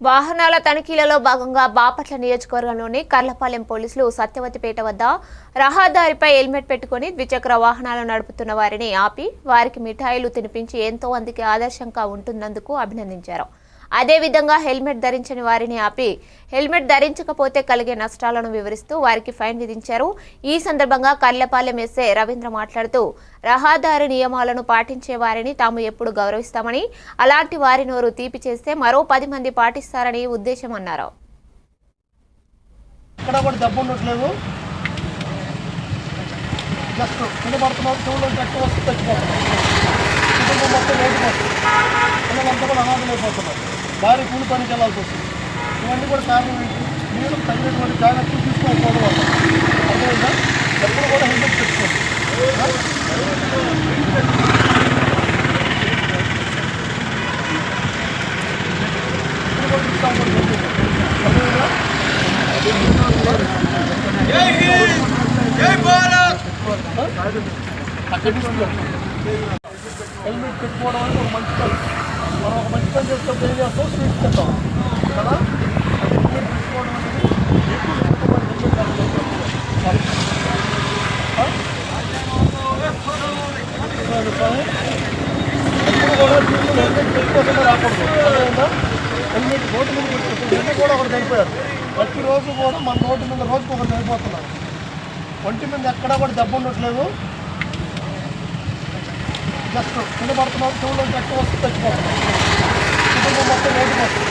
వాహనాల తనిఖీలలో భాగంగా బాపట్ల నియోజకవర్గంలోని కర్లపాలెం పోలీసులు సత్యవతిపేట వద్ద రహదారిపై హెల్మెట్ పెట్టుకుని ద్విచక్ర వాహనాలు నడుపుతున్న వారిని ఆపి వారికి మిఠాయిలు తినిపించి ఎంతో మందికి ఆదర్శంగా ఉంటున్నందుకు అభినందించారు. అదేవిధంగా హెల్మెట్ ధరించని వారిని ఆపి హెల్మెట్ ధరించకపోతే కలిగే నష్టాలను వివరిస్తూ వారికి ఫైన్ విధించారు. ఈ సందర్భంగా కర్లపాలెం ఎస్ఏ రవీంద్ర మాట్లాడుతూ రహదారి నియమాలను పాటించే వారిని తాము ఎప్పుడు గౌరవిస్తామని అలాంటి వారి నోరు తీపి చేస్తే మరో పది మంది పాటిస్తారని ఉద్దేశం అన్నారు. ఇక్కడ జస్ట్ కింద పడుతున్నారు చచ్చిపోతున్నారు కుటుంబం మొత్తం పిల్లలంతా కూడా అయిపోతున్నారు భార్య కూలి పనికి వెళ్ళాల్సి వస్తుంది. ఇవన్నీ కూడా కారణం ఏంటి? మీరు తగినటువంటి జాగ్రత్తలు తీసుకోకపోవడం వల్ల అర్థమైందా? ఎప్పుడు కూడా హెల్మెట్ పెట్టుకోండి. ఆ? ఇప్పుడు కూడా తీసుకోకూడదు. అర్థమైందా అక్కడ తీసుకున్నాం హెల్మెట్ పెట్టుకోవడం అనేది ఒక మంచి పని. మనం ఒక మంచి పని చేసినప్పుడు ఏం చేస్తాం స్వీట్ తింటాం కదా హెల్మెట్ పెట్టుకోవడం ఎప్పుడు కూడా జీవితంలో హెల్మెట్ పెట్టుకోకుండా రాకూడదు హెల్మెట్ రోడ్డు మీద నిన్న కూడా ఒకటి చనిపోయారు ప్రతిరోజు కూడా మన రోడ్డు మీద రోజుకు ఒకటి చనిపోతున్నారు ఒంటి మీద ఎక్కడా కూడా దెబ్బ ఉండట్లేదు. జస్ట్ కింద పడుతున్నారు చెవుల్లో ఎక్కువ వస్తే చచ్చిపోతున్నారు కుటుంబం మొత్తం రోడ్డు వస్తుంది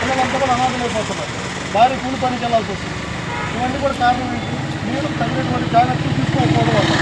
పిల్లలంతా కూడా అనాథలు అయిపోతున్నారు. భార్య కూలి పనికి వెళ్ళాల్సి వస్తుంది. ఇవన్నీ కూడా కారణం ఏంటి? మీరు తగినటువంటి జాగ్రత్తలు తీసుకోకపోవడం వల్ల